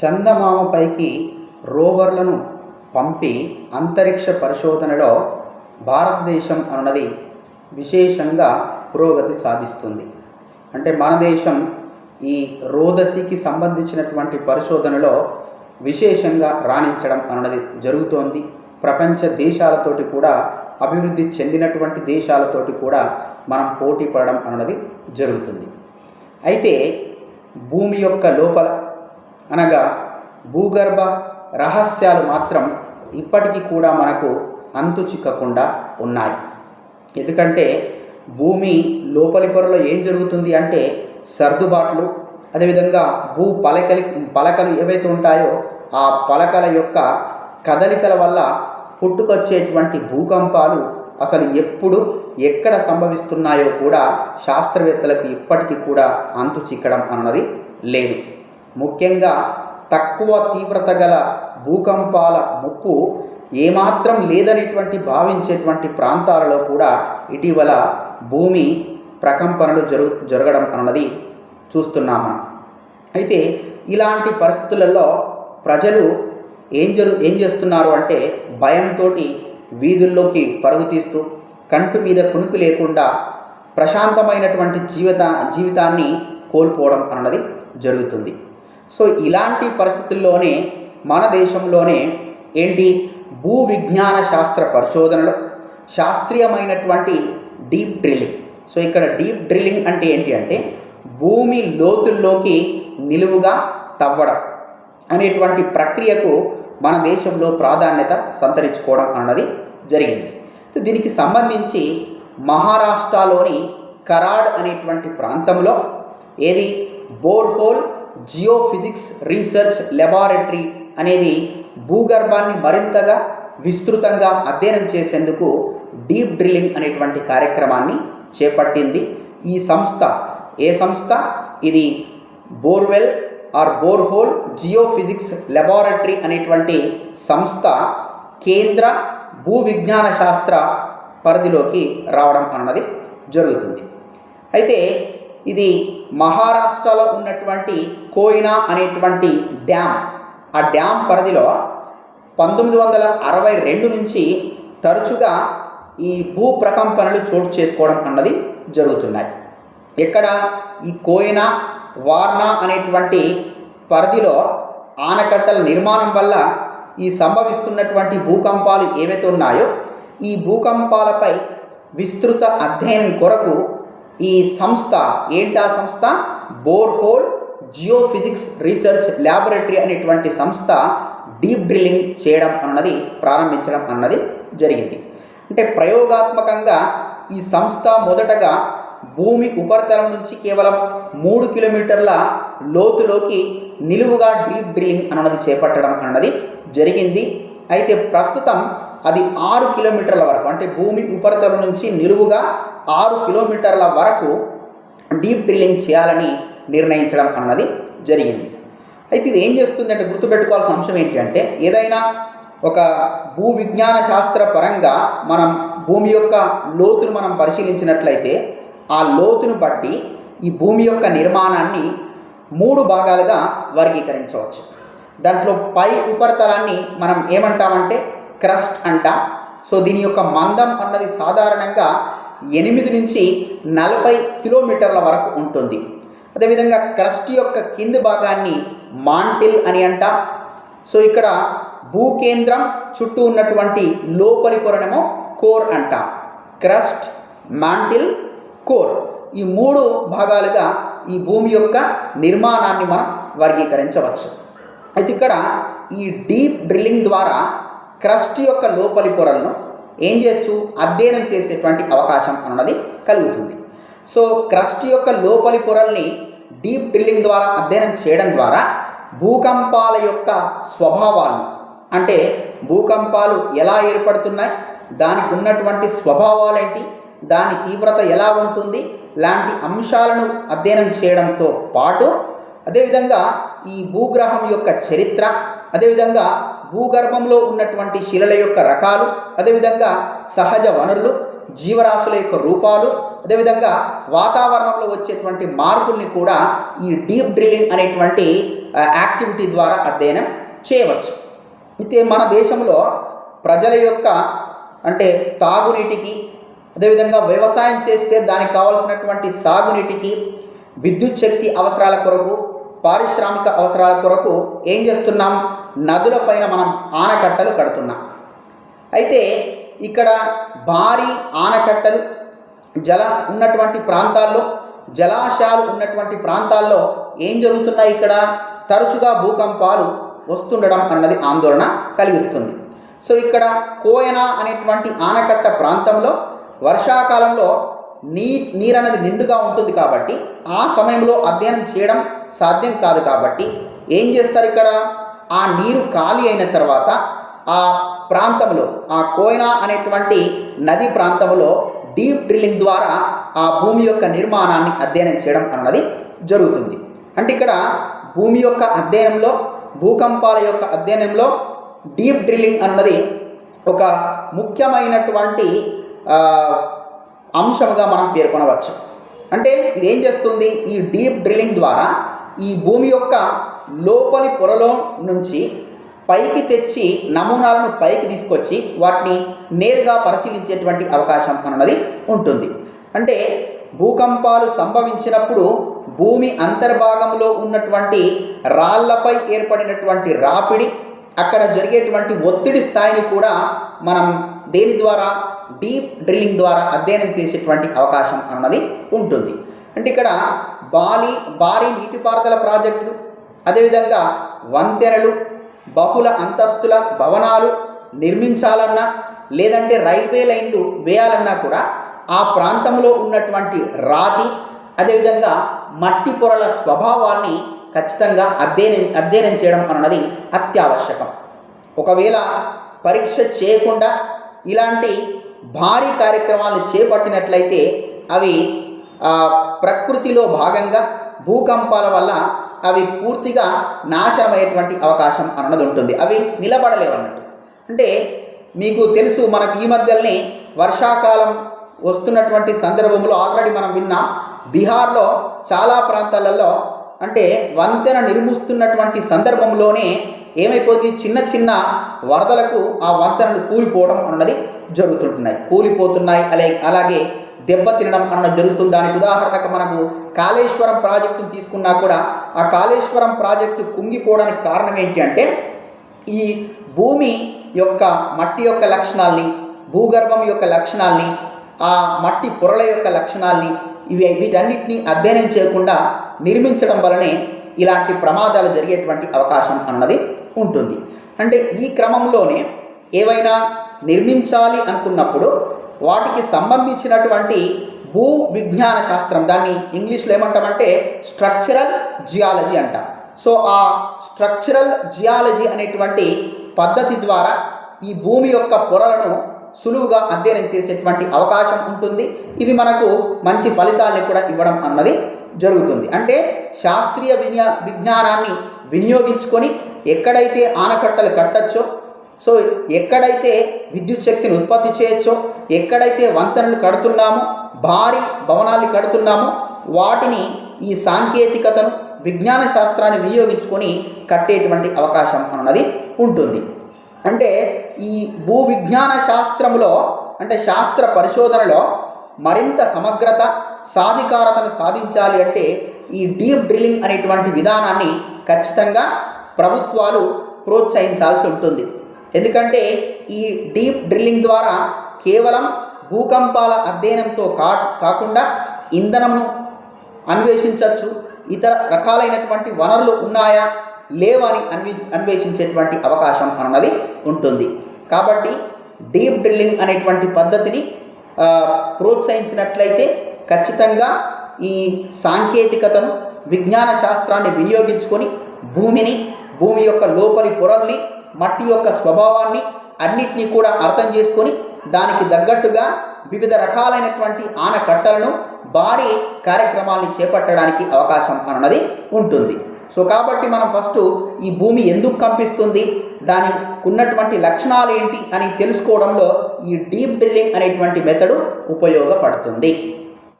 చందమామపైకి రోవర్లను పంపి అంతరిక్ష పరిశోధనలో భారతదేశం అన్నది విశేషంగా పురోగతి సాధిస్తుంది. అంటే మన దేశం ఈ రోదసికి సంబంధించినటువంటి పరిశోధనలో విశేషంగా రాణించడం అన్నది జరుగుతోంది. ప్రపంచ దేశాలతోటి కూడా అభివృద్ధి చెందినటువంటి దేశాలతోటి కూడా మనం పోటీ పడడం అన్నది జరుగుతుంది. అయితే భూమి యొక్క లోపల అనగా భూగర్భ రహస్యాలు మాత్రం ఇప్పటికీ కూడా మనకు అంతు చిక్కకుండా ఉన్నాయి. ఎందుకంటే భూమి లోపలి పొరలో ఏం జరుగుతుంది అంటే సర్దుబాట్లు అదేవిధంగా భూ పలకలి పలకలు ఏవైతే ఉంటాయో ఆ పలకల యొక్క కదలికల వల్ల పుట్టుకొచ్చేటువంటి భూకంపాలు అసలు ఎప్పుడు ఎక్కడ సంభవిస్తున్నాయో కూడా శాస్త్రవేత్తలకు ఇప్పటికీ కూడా అంతు చిక్కడం అన్నది లేదు. ముఖ్యంగా తక్కువ తీవ్రత గల భూకంపాల ముప్పు ఏమాత్రం లేదనేటువంటి భావించేటువంటి ప్రాంతాలలో కూడా ఇటీవల భూమి ప్రకంపనలు జరుగు జరగడం అన్నది చూస్తున్నాం మనం. అయితే ఇలాంటి పరిస్థితులలో ప్రజలు ఏం జరు ఏం చేస్తున్నారు అంటే భయంతో వీధుల్లోకి పరుగు తీస్తూ కంటు మీద కునుకు లేకుండా ప్రశాంతమైనటువంటి జీవిత జీవితాన్ని కోల్పోవడం అన్నది జరుగుతుంది. సో ఇలాంటి పరిస్థితుల్లోనే మన దేశంలోనే ఏంటి? భూ విజ్ఞాన శాస్త్ర పరిశోధనలో శాస్త్రీయమైనటువంటి డీప్ డ్రిల్లింగ్. సో ఇక్కడ డీప్ డ్రిల్లింగ్ అంటే ఏంటి అంటే భూమి లోతుల్లోకి నిలువుగా తవ్వడం అనేటువంటి ప్రక్రియకు మన దేశంలో ప్రాధాన్యత సంతరించుకోవడం అన్నది జరిగింది. దీనికి సంబంధించి మహారాష్ట్రలోని కరాడ్ అనేటువంటి ప్రాంతంలో ఏది? బోర్హోల్ జియోఫిజిక్స్ రీసెర్చ్ లెబారెటరీ అనేది భూగర్భాన్ని మరింతగా విస్తృతంగా అధ్యయనం చేసేందుకు డీప్ డ్రిల్లింగ్ అనేటువంటి కార్యక్రమాన్ని చేపట్టింది ఈ సంస్థ. ఏ సంస్థ? ఇది borewell or borehole geophysics laboratory అనేటువంటి సంస్థ కేంద్ర భూ విజ్ఞాన శాస్త్ర పరిధిలోకి రావడం అన్నది జరుగుతుంది. అయితే ఇది మహారాష్ట్రలో ఉన్నటువంటి కోయినా అనేటువంటి డ్యామ్. ఆ డ్యామ్ పరిధిలో పంతొమ్మిది వందల అరవై రెండు నుంచి తరచుగా ఈ భూ ప్రకంపనలు చోటు చేసుకోవడం అన్నది జరుగుతున్నాయి. ఇక్కడ ఈ కోయినా వార్నా అనేటువంటి పరిధిలో ఆనకట్టల నిర్మాణం వల్ల ఈ సంభవిస్తున్నటువంటి భూకంపాలు ఏవైతే ఉన్నాయో ఈ భూకంపాలపై విస్తృత అధ్యయనం కొరకు ఈ సంస్థ ఏంటా సంస్థ? బోర్హోల్ జియోఫిజిక్స్ రీసెర్చ్ ల్యాబొరేటరీ అనేటువంటి సంస్థ డీప్ డ్రిల్లింగ్ చేయడం అన్నది ప్రారంభించడం అన్నది జరిగింది. అంటే ప్రయోగాత్మకంగా ఈ సంస్థ మొదటగా భూమి ఉపరితలం నుంచి కేవలం మూడు కిలోమీటర్ల లోతులోకి నిలువుగా డీప్ డ్రిల్లింగ్ అన్నది చేపట్టడం అన్నది జరిగింది. అయితే ప్రస్తుతం అది ఆరు కిలోమీటర్ల వరకు అంటే భూమి ఉపరితలం నుంచి నిలువుగా ఆరు కిలోమీటర్ల వరకు డీప్ డ్రిల్లింగ్ చేయాలని నిర్ణయించడం అన్నది జరిగింది. అయితే ఇది ఏం చేస్తుంది అంటే గుర్తుపెట్టుకోవాల్సిన అంశం ఏంటి అంటే ఏదైనా ఒక భూ విజ్ఞాన శాస్త్ర పరంగా మనం భూమి యొక్క లోతును మనం పరిశీలించినట్లయితే ఆ లోతును బట్టి ఈ భూమి యొక్క నిర్మాణాన్ని మూడు భాగాలుగా వర్గీకరించవచ్చు. దాంట్లో పై ఉపరితలాన్ని మనం ఏమంటామంటే క్రస్ట్ అంట. సో దీని యొక్క మందం అన్నది సాధారణంగా ఎనిమిది నుంచి నలభై కిలోమీటర్ల వరకు ఉంటుంది. అదేవిధంగా క్రస్ట్ యొక్క కింది భాగాన్ని మాంటిల్ అని అంట. సో ఇక్కడ భూకేంద్రం చుట్టూ ఉన్నటువంటి లోపలి పొరనేమో కోర్ అంట. Crust mantle core. ఈ మూడు భాగాలుగా ఈ భూమి యొక్క నిర్మాణాన్ని మనం వర్గీకరించవచ్చు. అయితే ఇక్కడ ఈ డీప్ డ్రిల్లింగ్ ద్వారా క్రస్ట్ యొక్క లోపలి పొరలను ఏం చేయొచ్చు? అధ్యయనం చేసేటువంటి అవకాశం అన్నది కలుగుతుంది. సో క్రస్ట్ యొక్క లోపలి పొరల్ని డీప్ డ్రిల్లింగ్ ద్వారా అధ్యయనం చేయడం ద్వారా భూకంపాల యొక్క స్వభావాలను అంటే భూకంపాలు ఎలా ఏర్పడుతున్నాయి దానికి ఉన్నటువంటి స్వభావాలు ఏంటి దాని తీవ్రత ఎలా ఉంటుంది లాంటి అంశాలను అధ్యయనం చేయడంతో పాటు అదేవిధంగా ఈ భూగ్రహం యొక్క చరిత్ర అదేవిధంగా భూగర్భంలో ఉన్నటువంటి శిలల యొక్క రకాలు అదేవిధంగా సహజ వనరులు జీవరాశుల యొక్క రూపాలు అదేవిధంగా వాతావరణంలో వచ్చేటువంటి మార్పుల్ని కూడా ఈ డీప్ డ్రిల్లింగ్ అనేటువంటి యాక్టివిటీ ద్వారా అధ్యయనం చేయవచ్చు. అయితే మన దేశంలో ప్రజల యొక్క అంటే తాగునీటికి అదేవిధంగా వ్యవసాయం చేస్తే దానికి కావాల్సినటువంటి సాగునీటికి విద్యుత్ శక్తి అవసరాల కొరకు పారిశ్రామిక అవసరాల కొరకు ఏం చేస్తున్నాం? నదులపైన మనం ఆనకట్టలు కడుతున్నాం. అయితే ఇక్కడ భారీ ఆనకట్టలు జల ఉన్నటువంటి ప్రాంతాల్లో జలాశయాలు ఉన్నటువంటి ప్రాంతాల్లో ఏం జరుగుతున్నాయి ఇక్కడ? తరచుగా భూకంపాలు వస్తుండడం అన్నది ఆందోళన కలిగిస్తుంది. సో ఇక్కడ కోయన అనేటువంటి ఆనకట్ట ప్రాంతంలో వర్షాకాలంలో నీ నీరు అనేది నిండుగా ఉంటుంది కాబట్టి ఆ సమయంలో అధ్యయనం చేయడం సాధ్యం కాదు కాబట్టి ఏం చేస్తారు ఇక్కడ? ఆ నీరు ఖాళీ అయిన తర్వాత ఆ ప్రాంతంలో ఆ కోయనా అనేటువంటి నది ప్రాంతంలో డీప్ డ్రిల్లింగ్ ద్వారా ఆ భూమి యొక్క నిర్మాణాన్ని అధ్యయనం చేయడం అన్నది జరుగుతుంది. అంటే ఇక్కడ భూమి యొక్క అధ్యయనంలో భూకంపాల యొక్క అధ్యయనంలో డీప్ డ్రిల్లింగ్ అన్నది ఒక ముఖ్యమైనటువంటి అంశముగా మనం పేర్కొనవచ్చు. అంటే ఇది ఏం చేస్తుంది? ఈ డీప్ డ్రిల్లింగ్ ద్వారా ఈ భూమి యొక్క లోపలి పొరలో నుంచి పైకి తెచ్చి నమూనాలను పైకి తీసుకొచ్చి వాటిని నేరుగా పరిశీలించేటువంటి అవకాశం అన్నది ఉంటుంది. అంటే భూకంపాలు సంభవించినప్పుడు భూమి అంతర్భాగంలో ఉన్నటువంటి రాళ్ళపై ఏర్పడినటువంటి రాపిడి అక్కడ జరిగేటువంటి ఒత్తిడి స్థాయిని కూడా మనం దేని ద్వారా? డీప్ డ్రిల్లింగ్ ద్వారా అధ్యయనం చేసేటువంటి అవకాశం అన్నది ఉంటుంది. అంటే ఇక్కడ బాలి భారీ నీటిపారుదల ప్రాజెక్టులు అదేవిధంగా వంతెనలు బహుళ అంతస్తుల భవనాలు నిర్మించాలన్నా లేదంటే రైల్వే లైన్లు వేయాలన్నా కూడా ఆ ప్రాంతంలో ఉన్నటువంటి రాతి అదేవిధంగా మట్టి పొరల స్వభావాన్ని ఖచ్చితంగా అధ్యయనం అధ్యయనం చేయడం అన్నది అత్యావశ్యకం. ఒకవేళ పరీక్ష చేయకుండా ఇలాంటి భారీ కార్యక్రమాలను చేపట్టినట్లయితే అవి ప్రకృతిలో భాగంగా భూకంపాల వల్ల అవి పూర్తిగా నాశనమయ్యేటువంటి అవకాశం అన్నది ఉంటుంది. అవి నిలబడలేవు అన్నట్టు అంటే మీకు తెలుసు మనకు ఈ మధ్యలోనే వర్షాకాలం వస్తున్నటువంటి సందర్భంలో ఆల్రెడీ మనం విన్నాం బీహార్లో చాలా ప్రాంతాలలో అంటే వంతెన నిర్మిస్తున్నటువంటి సందర్భంలోనే ఏమైపోతుంది చిన్న చిన్న వరదలకు ఆ వంతెనలు కూలిపోవడం అన్నది జరుగుతుంటున్నాయి. కూలిపోతున్నాయి. అలే అలాగే దెబ్బతినడం అన్నది జరుగుతుంది. దానికి ఉదాహరణకు మనకు కాళేశ్వరం ప్రాజెక్టును తీసుకున్నా కూడా ఆ కాళేశ్వరం ప్రాజెక్టు కుంగిపోవడానికి కారణం ఏంటి అంటే ఈ భూమి యొక్క మట్టి యొక్క లక్షణాల్ని భూగర్భం యొక్క లక్షణాల్ని ఆ మట్టి పొరల యొక్క లక్షణాల్ని ఇవి వీటన్నిటిని అధ్యయనం చేయకుండా నిర్మించడం వలనే ఇలాంటి ప్రమాదాలు జరిగేటువంటి అవకాశం అన్నది ఉంటుంది. అంటే ఈ క్రమంలోనే ఏవైనా నిర్మించాలి అనుకున్నప్పుడు వాటికి సంబంధించినటువంటి భూ విజ్ఞాన శాస్త్రం దాన్ని ఇంగ్లీష్లో ఏమంటామంటే స్ట్రక్చరల్ జియాలజీ అంటాం. సో ఆ స్ట్రక్చరల్ జియాలజీ అనేటువంటి పద్ధతి ద్వారా ఈ భూమి యొక్క పొరలను సులువుగా అధ్యయనం చేసేటువంటి అవకాశం ఉంటుంది. ఇవి మనకు మంచి ఫలితాన్ని కూడా ఇవ్వడం అన్నది జరుగుతుంది. అంటే శాస్త్రీయ విజ్ఞా విజ్ఞానాన్ని వినియోగించుకొని ఎక్కడైతే ఆనకట్టలు కట్టచ్చో సో ఎక్కడైతే విద్యుత్ శక్తిని ఉత్పత్తి చేయొచ్చో ఎక్కడైతే వంతెనలు కడుతున్నామో భారీ భవనాలు కడుతున్నామో వాటిని ఈ సాంకేతికతను విజ్ఞాన శాస్త్రాన్ని వినియోగించుకొని కట్టేటువంటి అవకాశం అన్నది ఉంటుంది. అంటే ఈ భూ విజ్ఞాన శాస్త్రములో అంటే శాస్త్ర పరిశోధనలో మరింత సమగ్రత సాధికారతను సాధించాలి అంటే ఈ డీప్ డ్రిల్లింగ్ అనేటువంటి విధానాన్ని ఖచ్చితంగా ప్రభుత్వాలు ప్రోత్సహించాల్సి ఉంటుంది. ఎందుకంటే ఈ డీప్ డ్రిల్లింగ్ ద్వారా కేవలం భూకంపాల అధ్యయనంతో కా కాకుండా ఇంధనంను అన్వేషించవచ్చు ఇతర రకాలైనటువంటి వనరులు ఉన్నాయా లేవని అన్వి అన్వేషించేటువంటి అవకాశం అన్నది ఉంటుంది. కాబట్టి డీప్ డ్రిల్లింగ్ అనేటువంటి పద్ధతిని ప్రోత్సహించినట్లయితే ఖచ్చితంగా ఈ సాంకేతికతను విజ్ఞాన శాస్త్రాన్ని వినియోగించుకొని భూమిని భూమి యొక్క లోపలి పొరల్ని మట్టి యొక్క స్వభావాన్ని అన్నిటినీ కూడా అర్థం చేసుకొని దానికి తగ్గట్టుగా వివిధ రకాలైనటువంటి ఆనకట్టలను భారీ కార్యక్రమాల్ని చేపట్టడానికి అవకాశం అన్నది ఉంటుంది. సో కాబట్టి మనం ఫస్ట్ ఈ భూమి ఎందుకు కంపిస్తుంది? దాని ఉన్నటువంటి లక్షణాలు ఏంటి అని తెలుసుకోవడంలో ఈ డీప్ డ్రిల్లింగ్ అనేటువంటి మెథడు ఉపయోగపడుతుంది.